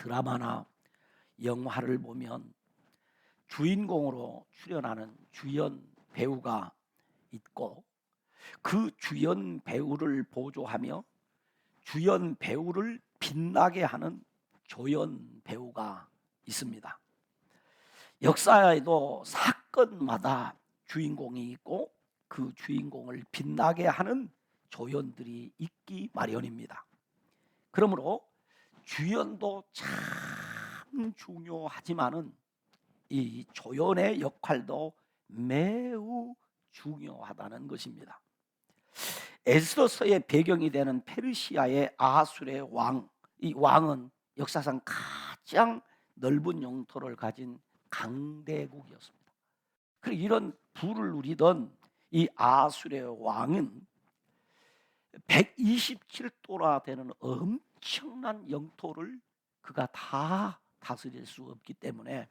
드라마나 영화를 보면 주인공으로 출연하는 주연 배우가 있고 그 주연 배우를 보조하며 주연 배우를 빛나게 하는 조연 배우가 있습니다. 역사에도 사건마다 주인공이 있고 그 주인공을 빛나게 하는 조연들이 있기 마련입니다. 그러므로 주연도 참 중요하지만은 이 조연의 역할도 매우 중요하다는 것입니다. 에스더서의 배경이 되는 페르시아의 아하술의 왕, 이 왕은 역사상 가장 넓은 영토를 가진 강대국이었습니다. 그 이런 부를 누리던 이 아하술의 왕은 127도나 되는 엄 청난 영토를 그가 다 다스릴 수 없기 때문에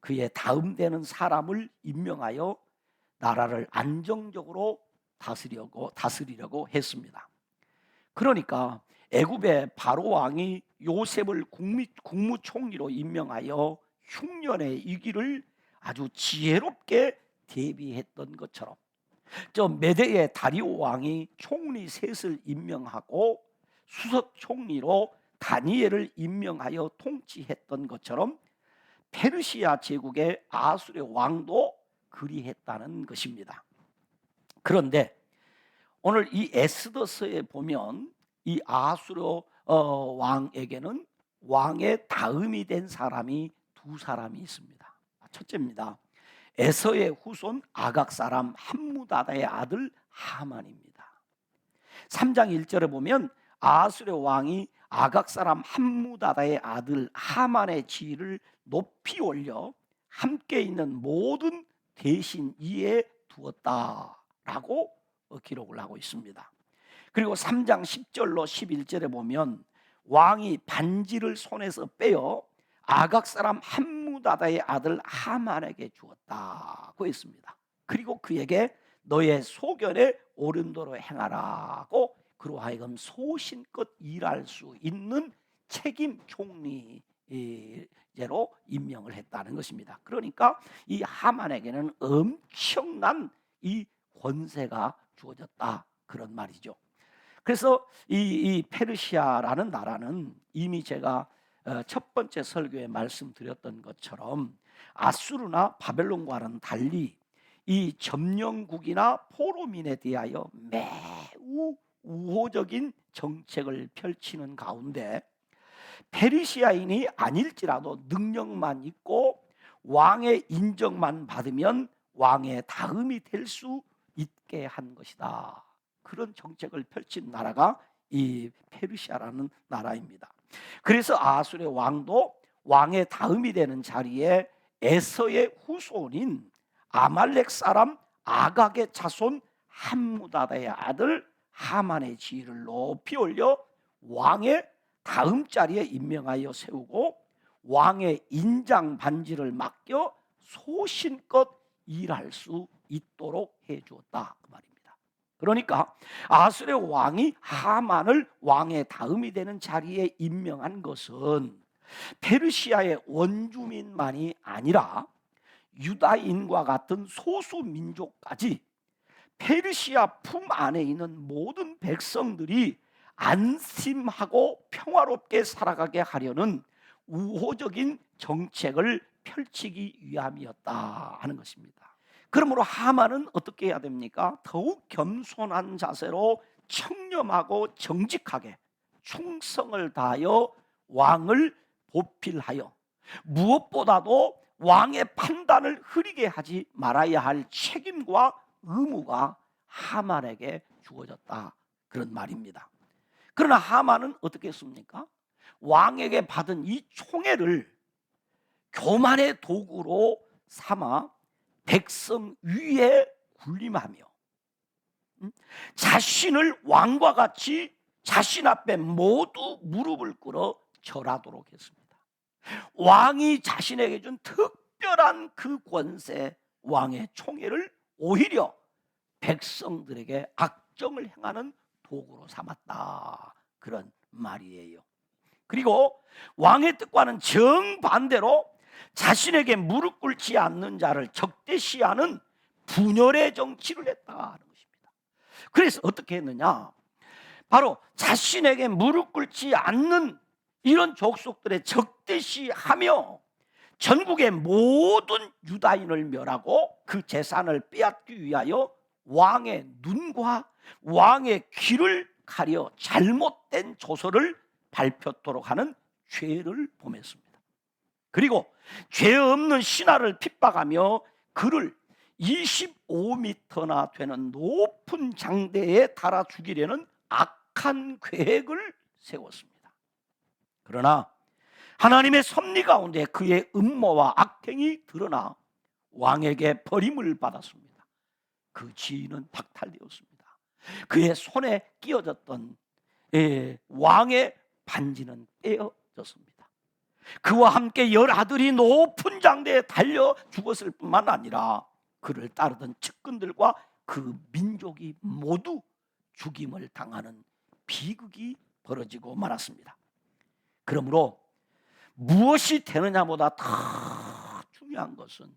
그의 다음 되는 사람을 임명하여 나라를 안정적으로 다스리려고 다스리려고 했습니다. 그러니까 애굽의 바로 왕이 요셉을 국미, 국무총리로 임명하여 흉년의 위기를 아주 지혜롭게 대비했던 것처럼 저 메대의 다리오 왕이 총리 셋을 임명하고 수석 총리로 다니엘을 임명하여 통치했던 것처럼 페르시아 제국의 아수르의 왕도 그리했다는 것입니다. 그런데 오늘 이 에스더서에 보면 이 아수르 어, 왕에게는 왕의 다음이 된 사람이 두 사람이 있습니다. 첫째입니다. 에서의 후손 아각 사람 함무다다의 아들 하만입니다. 3장 1절에 보면 아수르 왕이 아각 사람 함무다다의 아들 하만의 지위를 높이 올려 함께 있는 모든 대신 이에 두었다라고 기록을 하고 있습니다. 그리고 3장 10절로 11절에 보면 왕이 반지를 손에서 빼어 아각 사람 함무다다의 아들 하만에게 주었다고 했습니다. 그리고 그에게 너의 소견에 옳은 도로 행하라고 그로 하여금 소신껏 일할 수 있는 책임 총리 제로 임명을 했다는 것입니다. 그러니까 이 하만에게는 엄청난 이 권세가 주어졌다 그런 말이죠. 그래서 이, 이 페르시아라는 나라는 이미 제가 어, 첫 번째 설교에 말씀드렸던 것처럼 아수르나 바벨론과는 달리 이 점령국이나 포로민에 대하여 매우 우호적인 정책을 펼치는 가운데 페르시아인이 아닐지라도 능력만 있고 왕의 인정만 받으면 왕의 다음이 될 수 있게 한 것이다. 그런 정책을 펼친 나라가 이 페르시아라는 나라입니다. 그래서 아술의 왕도 왕의 다음이 되는 자리에 에서의 후손인 아말렉 사람 아각의 자손 함무다다의 아들 하만의 지위를 높이 올려 왕의 다음 자리에 임명하여 세우고 왕의 인장 반지를 맡겨 소신껏 일할 수 있도록 해 주었다 그 말입니다. 그러니까 아수르의 왕이 하만을 왕의 다음이 되는 자리에 임명한 것은 페르시아의 원주민만이 아니라 유다인과 같은 소수 민족까지 페르시아 품 안에 있는 모든 백성들이 안심하고 평화롭게 살아가게 하려는 우호적인 정책을 펼치기 위함이었다 하는 것입니다. 그러므로 하만은 어떻게 해야 됩니까? 더욱 겸손한 자세로 청렴하고 정직하게 충성을 다하여 왕을 보필하여 무엇보다도 왕의 판단을 흐리게 하지 말아야 할 책임과 의무가 하만에게 주어졌다 그런 말입니다. 그러나 하만은 어떻게 했습니까? 왕에게 받은 이 총애를 교만의 도구로 삼아 백성 위에 군림하며 자신을 왕과 같이 자신 앞에 모두 무릎을 꿇어 절하도록 했습니다. 왕이 자신에게 준 특별한 그 권세 왕의 총애를 오히려 백성들에게 악정을 행하는 도구로 삼았다. 그런 말이에요. 그리고 왕의 뜻과는 정반대로 자신에게 무릎 꿇지 않는 자를 적대시하는 분열의 정치를 했다는 것입니다. 그래서 어떻게 했느냐? 바로 자신에게 무릎 꿇지 않는 이런 족속들의 적대시하며 전국의 모든 유다인을 멸하고 그 재산을 빼앗기 위하여 왕의 눈과 왕의 귀를 가려 잘못된 조서를 발표토록 하는 죄를 범했습니다. 그리고 죄 없는 신하를 핍박하며 그를 25m나 되는 높은 장대에 달아 죽이려는 악한 계획을 세웠습니다. 그러나 하나님의 섭리 가운데 그의 음모와 악행이 드러나 왕에게 버림을 받았습니다. 그 지위는 박탈되었습니다. 그의 손에 끼어졌던 예, 왕의 반지는 떼어졌습니다. 그와 함께 열 아들이 높은 장대에 달려 죽었을 뿐만 아니라 그를 따르던 측근들과 그 민족이 모두 죽임을 당하는 비극이 벌어지고 말았습니다. 그러므로 무엇이 되느냐보다 더 중요한 것은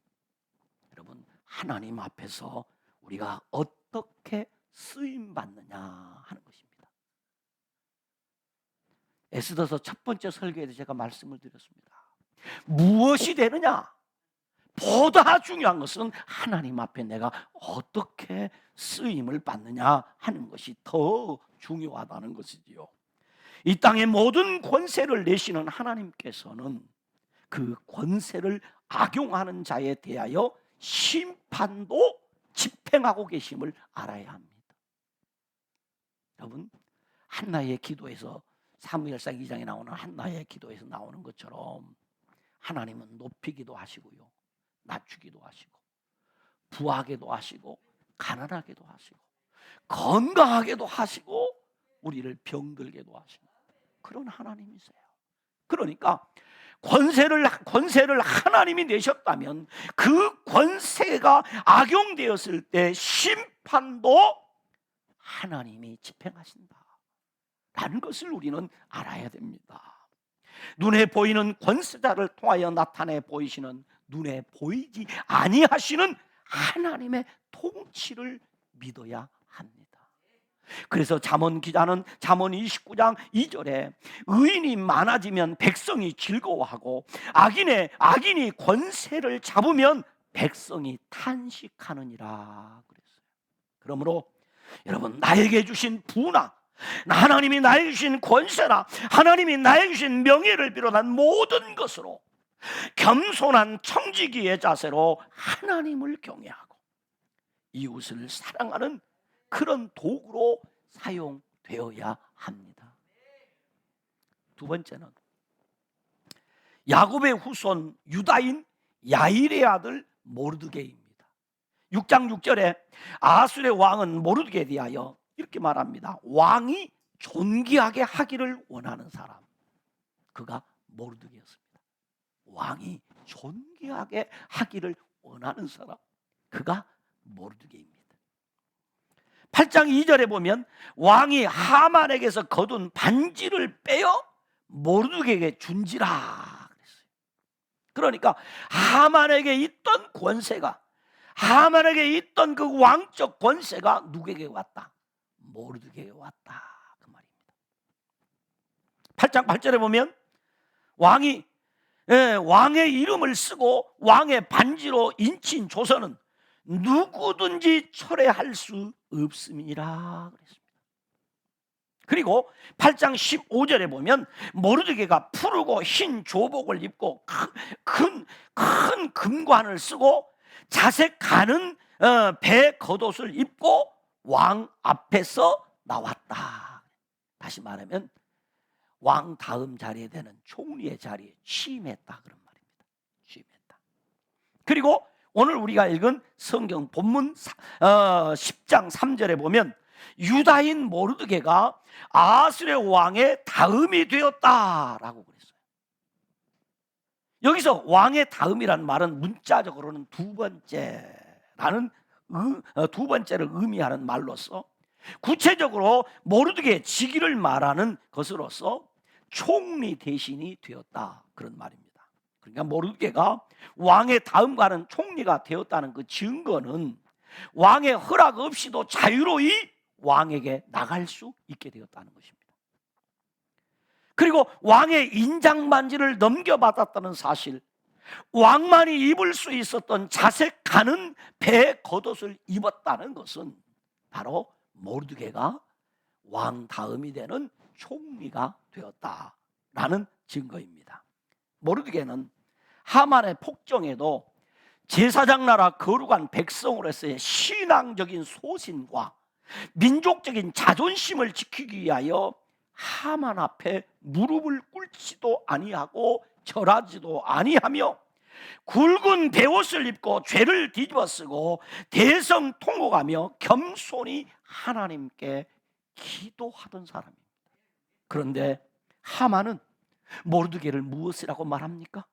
여러분 하나님 앞에서 우리가 어떻게 쓰임 받느냐 하는 것입니다. 에스더서 첫 번째 설교에도 제가 말씀을 드렸습니다. 무엇이 되느냐? 보다 중요한 것은 하나님 앞에 내가 어떻게 쓰임을 받느냐 하는 것이 더 중요하다는 것이지요. 이 땅의 모든 권세를 내시는 하나님께서는 그 권세를 악용하는 자에 대하여 심판도 집행하고 계심을 알아야 합니다. 여러분 한나의 기도에서 사무엘상 2장에 나오는 한나의 기도에서 나오는 것처럼 하나님은 높이기도 하시고요. 낮추기도 하시고 부하게도 하시고 가난하게도 하시고 건강하게도 하시고 우리를 병들게도 하시는 그런 하나님이세요. 그러니까 권세를 권세를 하나님이 내셨다면 그 권세가 악용되었을 때 심판도 하나님이 집행하신다. 라는 것을 우리는 알아야 됩니다. 눈에 보이는 권세자를 통하여 나타내 보이시는 눈에 보이지 아니하시는 하나님의 통치를 믿어야. 그래서 잠언 기자는 잠언 29장 2절에 의인이 많아지면 백성이 즐거워하고 악인의 악인이 권세를 잡으면 백성이 탄식하느니라 그랬어요. 그러므로 여러분 나에게 주신 부나 하나님이 나에게 주신 권세나 하나님이 나에게 주신 명예를 비롯한 모든 것으로 겸손한 청지기의 자세로 하나님을 경외하고 이웃을 사랑하는 그런 도구로 사용되어야 합니다. 두 번째는 야곱의 후손 유다인 야일의 아들 모르드게입니다. 6장 6절에 아술의 왕은 모르드게에 대하여 이렇게 말합니다. 왕이 존귀하게 하기를 원하는 사람. 그가 모르드게였습니다. 왕이 존귀하게 하기를 원하는 사람. 그가 모르드게입니다. 8장 2절에 보면 왕이 하만에게서 거둔 반지를 빼어 모르드게에게 준지라 그랬어요. 그러니까 하만에게 있던 권세가 하만에게 있던 그 왕적 권세가 누구에게 왔다? 모르드게에 왔다 그 말입니다. 8장 8절에 보면 왕이 예, 왕의 이름을 쓰고 왕의 반지로 인친 조선은 누구든지 철회할 수 없음이라 그랬습니다. 그리고 8장 15절에 보면 모르드게가 푸르고 흰 조복을 입고 큰, 큰 금관을 쓰고 자색 가는 어, 배 겉옷을 입고 왕 앞에서 나왔다. 다시 말하면 왕 다음 자리에 되는 총리의 자리에 취임했다 그런 말입니다. 취임했다. 그리고 오늘 우리가 읽은 성경 본문 10장 어, 3절에 보면 유다인 모르드게가 아스의 왕의 다음이 되었다라고 그랬어요. 여기서 왕의 다음이라는 말은 문자적으로는 두 번째라는 어, 두 번째를 의미하는 말로서 구체적으로 모르드게 직위를 말하는 것으로서 총리 대신이 되었다 그런 말입니다. 그러니까 모르게가 왕의 다음가는 총리가 되었다는 그 증거는 왕의 허락 없이도 자유로이 왕에게 나갈 수 있게 되었다는 것입니다. 그리고 왕의 인장 반지를 넘겨받았다는 사실, 왕만이 입을 수 있었던 자색 가는 배 겉옷을 입었다는 것은 바로 모르드게가 왕 다음이 되는 총리가 되었다라는 증거입니다. 모르드게는 하만의 폭정에도 제사장 나라 거룩한 백성으로서의 신앙적인 소신과 민족적인 자존심을 지키기 위하여 하만 앞에 무릎을 꿇지도 아니하고 절하지도 아니하며 굵은 베옷을 입고 죄를 뒤집어 쓰고 대성 통곡하며 겸손히 하나님께 기도하던 사람입니다. 그런데 하만은 모르드게를 무엇이라고 말합니까?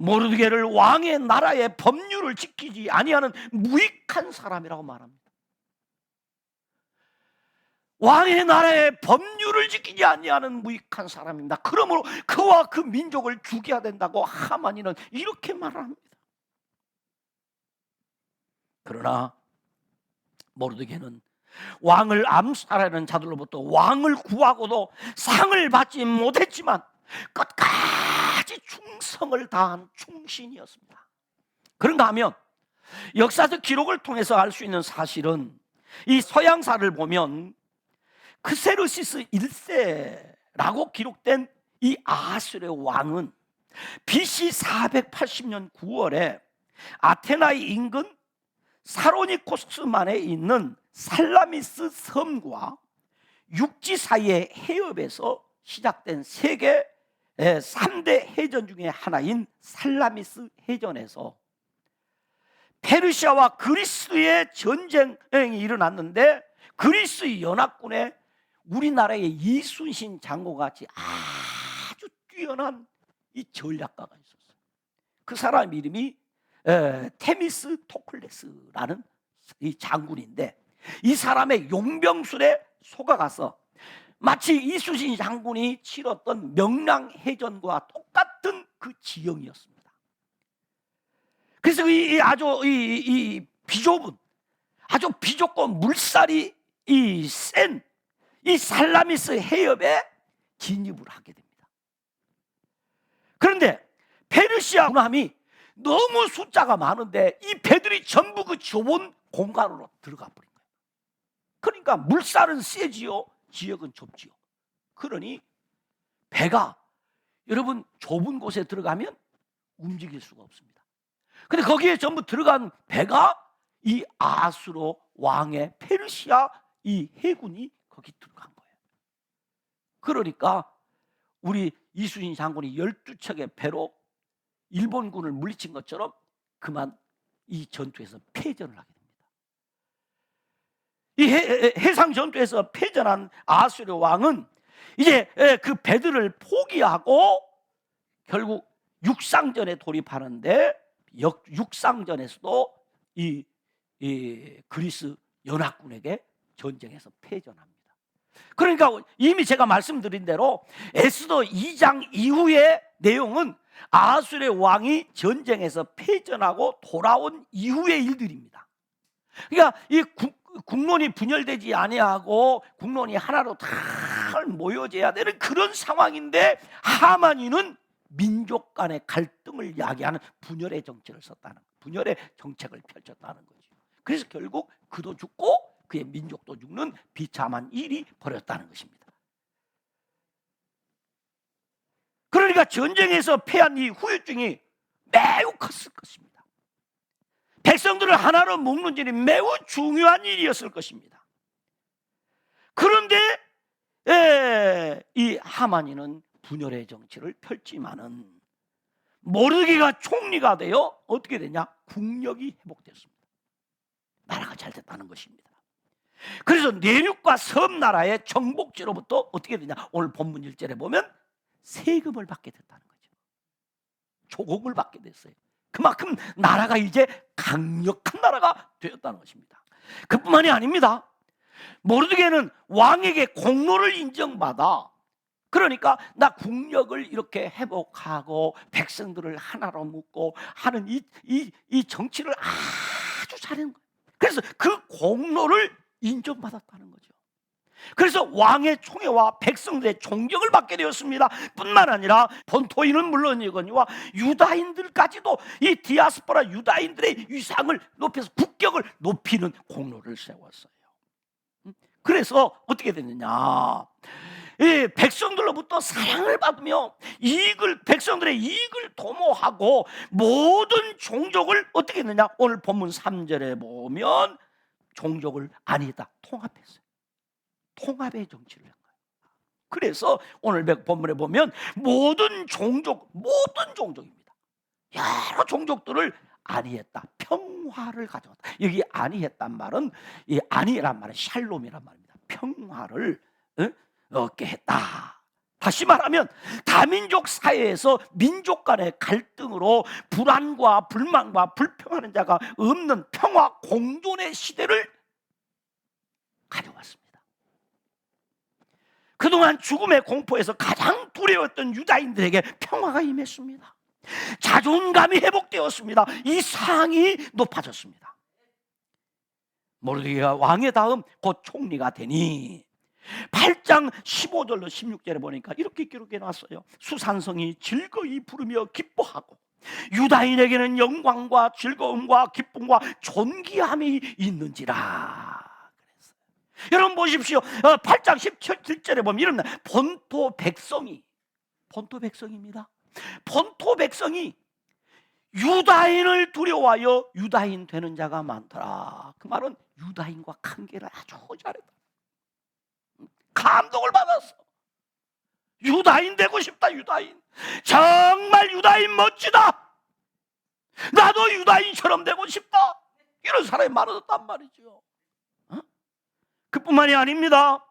모르드게를 왕의 나라의 법률을 지키지 아니하는 무익한 사람이라고 말합니다. 왕의 나라의 법률을 지키지 아니하는 무익한 사람입니다. 그러므로 그와 그 민족을 죽여야 된다고 하만이는 이렇게 말합니다. 그러나 모르드게는 왕을 암살하는 자들로부터 왕을 구하고도 상을 받지 못했지만 끝까지 충성을 다한 충신이었습니다. 그런가 하면 역사적 기록을 통해서 알 수 있는 사실은 이 서양사를 보면 크세르시스 1세라고 기록된 이 아수르의 왕은 BC 480년 9월에 아테나의 인근 사로니코스만에 있는 살라미스 섬과 육지 사이의 해협에서 시작된 세계 3대 해전 중의 하나인 살라미스 해전에서 페르시아와 그리스의 전쟁이 일어났는데 그리스 연합군의 우리나라의 이순신 장군 같이 아주 뛰어난 이 전략가가 있었어요. 그 사람 이름이 테미스 토클레스라는 이 장군인데 이 사람의 용병술에 속아가서 마치 이순신 장군이 치렀던 명랑해전과 똑같은 그 지형이었습니다. 그래서 이 아주 이, 이 비좁은 아주 비좁고 물살이 이 센 이 살라미스 해협에 진입을 하게 됩니다. 그런데 페르시아 군함이 너무 숫자가 많은데 이 배들이 전부 그 좁은 공간으로 들어가 버린 거예요. 그러니까 물살은 세지요, 지역은 좁지요. 그러니 배가 여러분 좁은 곳에 들어가면 움직일 수가 없습니다. 근데 거기에 전부 들어간 배가 이 아수로 왕의 페르시아 이 해군이 거기 들어간 거예요. 그러니까 우리 이순신 장군이 12척의 배로 일본군을 물리친 것처럼 그만 이 전투에서 패전을 하게 됩니다. 이 해, 상 전투에서 패전한 아수르 왕은 이제 그 배들을 포기하고 결국 육상전에 돌입하는데 육상전에서도 이, 이 그리스 연합군에게 전쟁에서 패전합니다. 그러니까 이미 제가 말씀드린 대로 에스더 2장 이후의 내용은 아수르의 왕이 전쟁에서 패전하고 돌아온 이후의 일들입니다. 그러니까 이 국, 국론이 분열되지 아니하고 국론이 하나로 다 모여져야 되는 그런 상황인데 하만이는 민족 간의 갈등을 야기하는 분열의 정책을 썼다는 분열의 정책을 펼쳤다는 거죠. 그래서 결국 그도 죽고 그의 민족도 죽는 비참한 일이 벌어졌다는 것입니다. 그러니까 전쟁에서 패한 이 후유증이 매우 컸을 것입니다. 백성들을 하나로 묶는 일이 매우 중요한 일이었을 것입니다. 그런데 에, 이 하만이는 분열의 정치를 펼지만은 모르기가 총리가 되어 어떻게 되냐? 국력이 회복됐습니다. 나라가 잘 됐다는 것입니다. 그래서 내륙과 섬 나라의 정복지로부터 어떻게 되냐? 오늘 본문 1절에 보면 세금을 받게 됐다는 거죠. 조공을 받게 됐어요. 그만큼 나라가 이제 강력한 나라가 되었다는 것입니다. 그뿐만이 아닙니다. 모르드게는 왕에게 공로를 인정받아 그러니까 나 국력을 이렇게 회복하고 백성들을 하나로 묶고 하는 이, 이, 이 정치를 아주 잘하는 거예요. 그래서 그 공로를 인정받았다는 거죠. 그래서 왕의 총애와 백성들의 존경을 받게 되었습니다. 뿐만 아니라 본토인은 물론이거니와 유다인들까지도 이 디아스포라 유다인들의 위상을 높여서 국격을 높이는 공로를 세웠어요. 음? 그래서 어떻게 됐느냐? 이 백성들로부터 사랑을 받으며 이익을 백성들의 이익을 도모하고 모든 종족을 어떻게 했느냐? 오늘 본문 3절에 보면 종족을 아니다 통합했어요. 통합의 정치를 한 거예요. 그래서 오늘 본문에 보면 모든 종족, 모든 종족입니다. 여러 종족들을 안위했다. 평화를 가져왔다. 여기 안위했단 말은 이 안위란 말은 샬롬이란 말입니다. 평화를 어? 얻게 했다. 다시 말하면 다민족 사회에서 민족 간의 갈등으로 불안과 불만과 불평하는 자가 없는 평화 공존의 시대를 가져왔습니다. 그동안 죽음의 공포에서 가장 두려웠던 유다인들에게 평화가 임했습니다. 자존감이 회복되었습니다. 이 상이 높아졌습니다. 모르드게가 왕의 다음 곧 총리가 되니 8장 15절로 16절에 보니까 이렇게 기록해 놨어요. 수산성이 즐거이 부르며 기뻐하고 유다인에게는 영광과 즐거움과 기쁨과 존귀함이 있는지라. 여러분 보십시오. 8장 17절에 보면 이런 본토 백성이 본토 백성입니다. 본토 백성이 유다인을 두려워하여 유다인 되는 자가 많더라. 그 말은 유다인과 관계를 아주 잘했다. 감동을 받았어. 유다인 되고 싶다, 유다인. 정말 유다인 멋지다. 나도 유다인처럼 되고 싶다. 이런 사람이 많아졌단 말이죠. 어? 그뿐만이 아닙니다.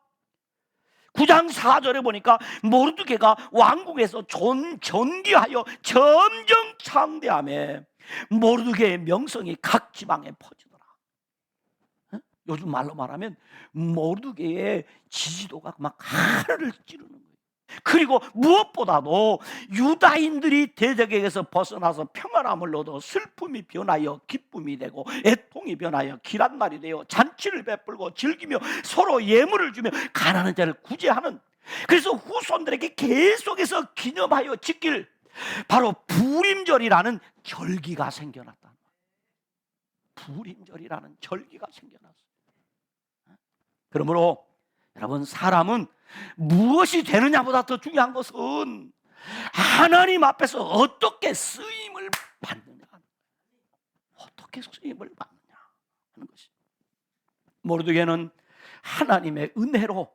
9장 4절에 보니까 모르드게가 왕국에서 존, 존귀하여 점점 창대함에 모르드게의 명성이 각 지방에 퍼지더라. 어? 요즘 말로 말하면 모르드게의 지지도가 막 하늘을 찌르는 거예요. 그리고 무엇보다도 유다인들이 대적에게서 벗어나서 평안함을 얻어 슬픔이 변하여 기쁨이 되고 애통이 변하여 길한 날이 되어 잔치를 베풀고 즐기며 서로 예물을 주며 가난한 자를 구제하는 그래서 후손들에게 계속해서 기념하여 지킬 바로 부림절이라는 절기가 생겨났다. 부림절이라는 절기가 생겨났어. 그러므로 여러분 사람은 무엇이 되느냐보다 더 중요한 것은 하나님 앞에서 어떻게 쓰임을 받느냐. 어떻게 쓰임을 받느냐 하는 것이. 모르드게는 하나님의 은혜로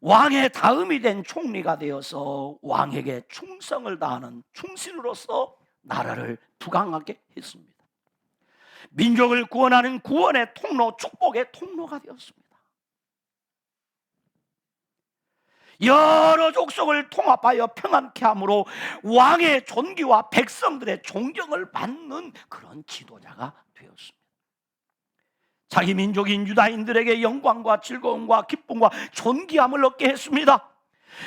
왕의 다음이 된 총리가 되어서 왕에게 충성을 다하는 충신으로서 나라를 부강하게 했습니다. 민족을 구원하는 구원의 통로, 축복의 통로가 되었습니다. 여러 족속을 통합하여 평안케 함으로 왕의 존귀와 백성들의 존경을 받는 그런 지도자가 되었습니다. 자기 민족인 유다인들에게 영광과 즐거움과 기쁨과 존귀함을 얻게 했습니다.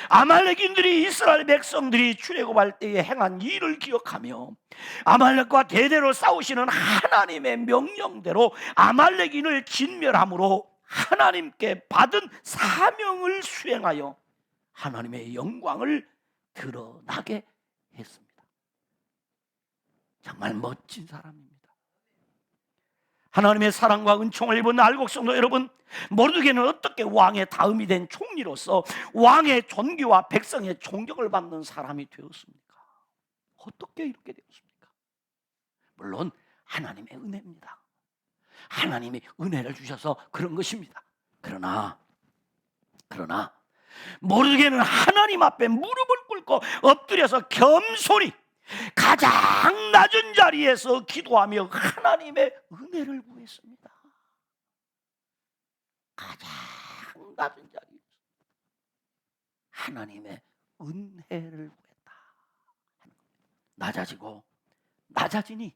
아말렉인들이 이스라엘 백성들이 출애굽할 때에 행한 일을 기억하며 아말렉과 대대로 싸우시는 하나님의 명령대로 아말렉인을 진멸함으로 하나님께 받은 사명을 수행하여 하나님의 영광을 드러나게 했습니다. 정말 멋진 사람입니다. 하나님의 사랑과 은총을 입은 알곡성도 여러분, 모르드게는 어떻게 왕의 다음이 된 총리로서 왕의 존귀와 백성의 존경을 받는 사람이 되었습니까? 어떻게 이렇게 되었습니까? 물론 하나님의 은혜입니다. 하나님이 은혜를 주셔서 그런 것입니다. 그러나 그러나 모르게는 하나님 앞에 무릎을 꿇고 엎드려서 겸손히 가장 낮은 자리에서 기도하며 하나님의 은혜를 구했습니다. 가장 낮은 자리에서 하나님의 은혜를 구했다. 낮아지고 낮아지니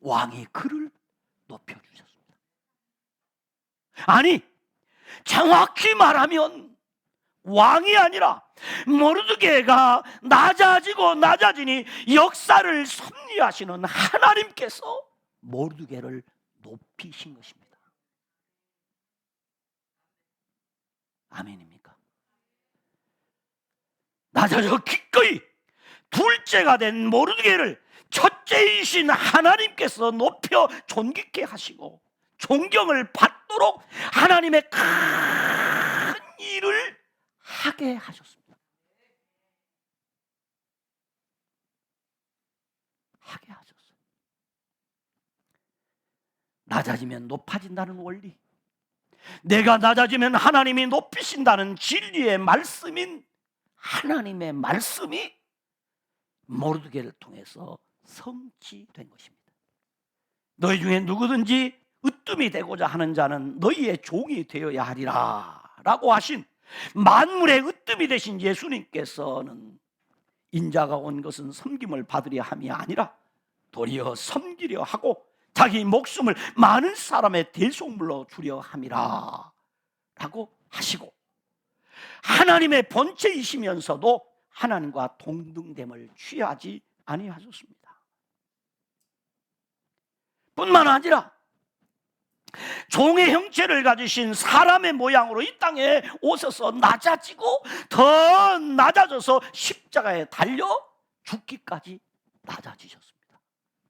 왕이 그를 높여주셨습니다. 아니, 정확히 말하면 왕이 아니라 모르드게가 낮아지고 낮아지니 역사를 섭리하시는 하나님께서 모르드게를 높이신 것입니다. 아멘입니까? 낮아져 기꺼이 둘째가 된 모르드게를 첫째이신 하나님께서 높여 존귀케 하시고 존경을 받도록 하나님의 큰 일을 하게 하셨습니다. 하게 하셨어요. 낮아지면 높아진다는 원리. 내가 낮아지면 하나님이 높이신다는 진리의 말씀인 하나님의 말씀이 모르드게를 통해서 성취된 것입니다. 너희 중에 누구든지 으뜸이 되고자 하는 자는 너희의 종이 되어야 하리라 라고 하신 만물의 으뜸이 되신 예수님께서는 인자가 온 것은 섬김을 받으려 함이 아니라 도리어 섬기려 하고 자기 목숨을 많은 사람의 대속물로 주려 함이라 라고 하시고 하나님의 본체이시면서도 하나님과 동등됨을 취하지 아니하셨습니다. 뿐만 아니라 종의 형체를 가지신 사람의 모양으로 이 땅에 오셔서 낮아지고 더 낮아져서 십자가에 달려 죽기까지 낮아지셨습니다.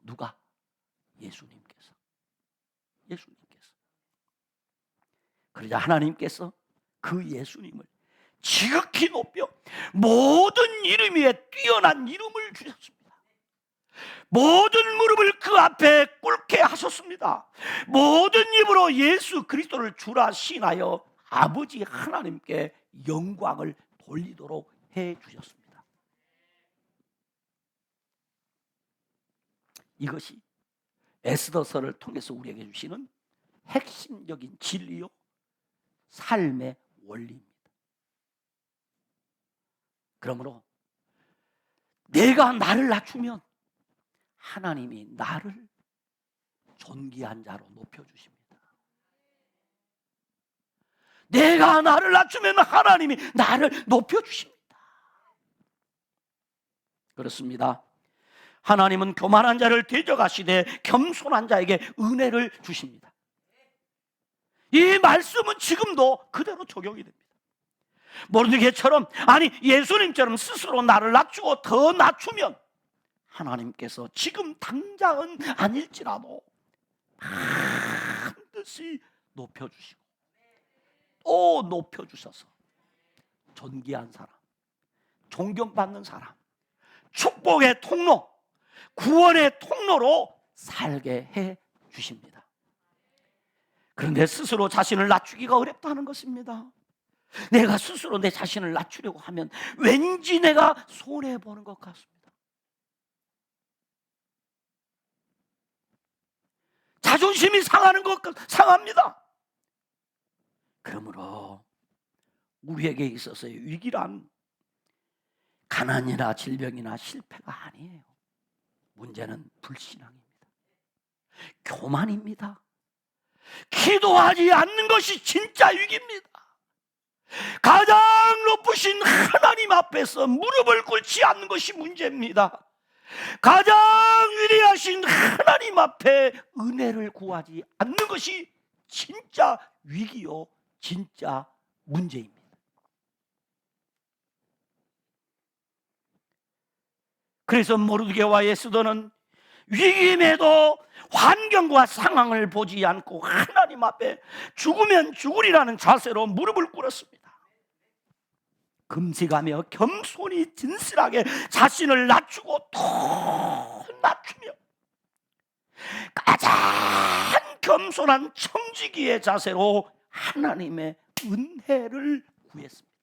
누가? 예수님께서. 예수님께서. 그러자 하나님께서 그 예수님을 지극히 높여 모든 이름 위에 뛰어난 이름을 주셨습니다. 모든 무릎을 그 앞에 꿇게 하셨습니다. 모든 입으로 예수 그리스도를 주라 신하여 아버지 하나님께 영광을 돌리도록 해 주셨습니다. 이것이 에스더서를 통해서 우리에게 주시는 핵심적인 진리요 삶의 원리입니다. 그러므로 내가 나를 낮추면 하나님이 나를 존귀한 자로 높여 주십니다. 내가 나를 낮추면 하나님이 나를 높여 주십니다. 그렇습니다. 하나님은 교만한 자를 대적하시되 겸손한 자에게 은혜를 주십니다. 이 말씀은 지금도 그대로 적용이 됩니다. 모르드게처럼 아니 예수님처럼 스스로 나를 낮추고 더 낮추면 하나님께서 지금 당장은 아닐지라도 반드시 높여주시고 또 높여주셔서 존귀한 사람, 존경받는 사람, 축복의 통로, 구원의 통로로 살게 해 주십니다. 그런데 스스로 자신을 낮추기가 어렵다는 것입니다. 내가 스스로 내 자신을 낮추려고 하면 왠지 내가 손해 보는 것 같습니다. 자존심이 상하는 것 상합니다. 그러므로 우리에게 있어서의 위기란 가난이나 질병이나 실패가 아니에요. 문제는 불신앙입니다. 교만입니다. 기도하지 않는 것이 진짜 위기입니다. 가장 높으신 하나님 앞에서 무릎을 꿇지 않는 것이 문제입니다. 가장 위대하신 하나님 앞에 은혜를 구하지 않는 것이 진짜 위기요, 진짜 문제입니다. 그래서 모르드게와 예수도는 위기임에도 환경과 상황을 보지 않고 하나님 앞에 죽으면 죽으리라는 자세로 무릎을 꿇었습니다. 금식하며 겸손히 진실하게 자신을 낮추고 더 낮추며 가장 겸손한 청지기의 자세로 하나님의 은혜를 구했습니다.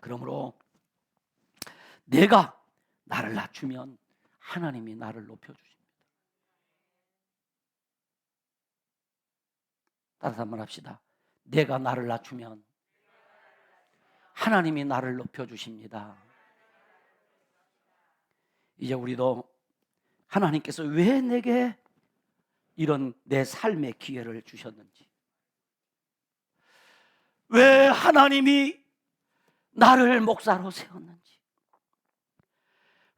그러므로 내가 나를 낮추면 하나님이 나를 높여주십니다. 따라서 한번 합시다. 내가 나를 낮추면 하나님이 나를 높여 주십니다. 이제 우리도 하나님께서 왜 내게 이런 내 삶의 기회를 주셨는지 하나님이 나를 목사로 세웠는지,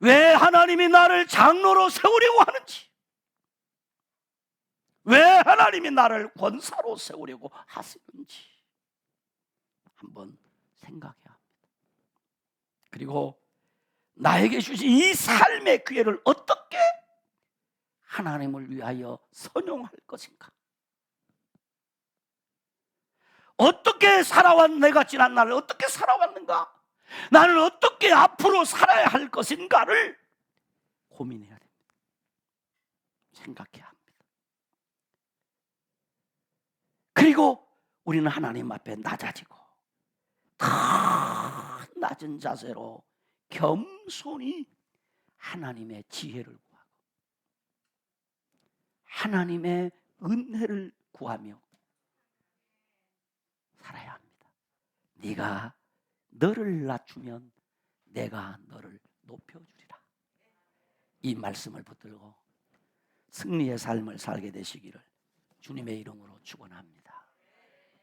왜 하나님이 나를 장로로 세우려고 하는지, 왜 하나님이 나를 권사로 세우려고 하시는지 한번 생각해야 합니다. 그리고 나에게 주신 이 삶의 기회를 어떻게 하나님을 위하여 선용할 것인가? 어떻게 살아왔 내가 지난 날을 어떻게 살아왔는가? 나는 어떻게 앞으로 살아야 할 것인가를 고민해야 됩니다. 생각해야 합니다. 그리고 우리는 하나님 앞에 낮아지고 더 낮은 자세로 겸손히 하나님의 지혜를 구하고 하나님의 은혜를 구하며 살아야 합니다. 네가 너를 낮추면 내가 너를 높여주리라. 이 말씀을 붙들고 승리의 삶을 살게 되시기를 주님의 이름으로 축원합니다.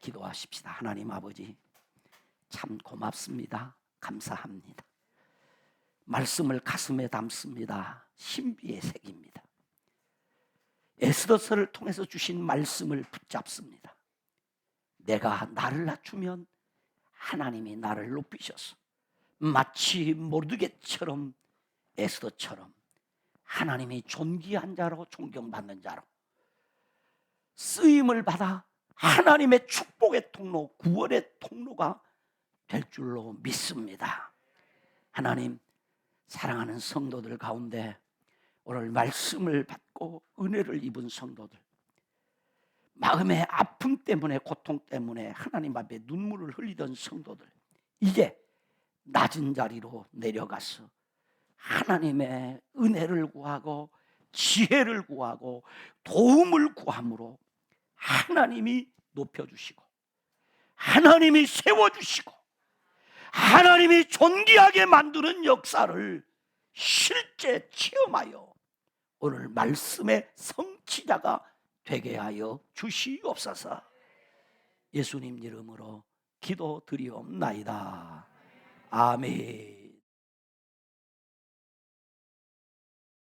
기도하십시다. 하나님 아버지 참 고맙습니다. 감사합니다. 말씀을 가슴에 담습니다. 신비의 색입니다. 에스더서를 통해서 주신 말씀을 붙잡습니다. 내가 나를 낮추면 하나님이 나를 높이셔서 마치 모르드게처럼 에스더처럼 하나님이 존귀한 자로 존경받는 자로 쓰임을 받아 하나님의 축복의 통로, 구원의 통로가 될 줄로 믿습니다. 하나님, 사랑하는 성도들 가운데 오늘 말씀을 받고 은혜를 입은 성도들, 마음의 아픔 때문에, 고통 때문에 하나님 앞에 눈물을 흘리던 성도들, 이제 낮은 자리로 내려가서 하나님의 은혜를 구하고 지혜를 구하고 도움을 구함으로 하나님이 높여주시고 하나님이 세워주시고 하나님이 존귀하게 만드는 역사를 실제 체험하여 오늘 말씀의 성취자가 되게 하여 주시옵소서. 예수님 이름으로 기도 드리옵나이다. 아멘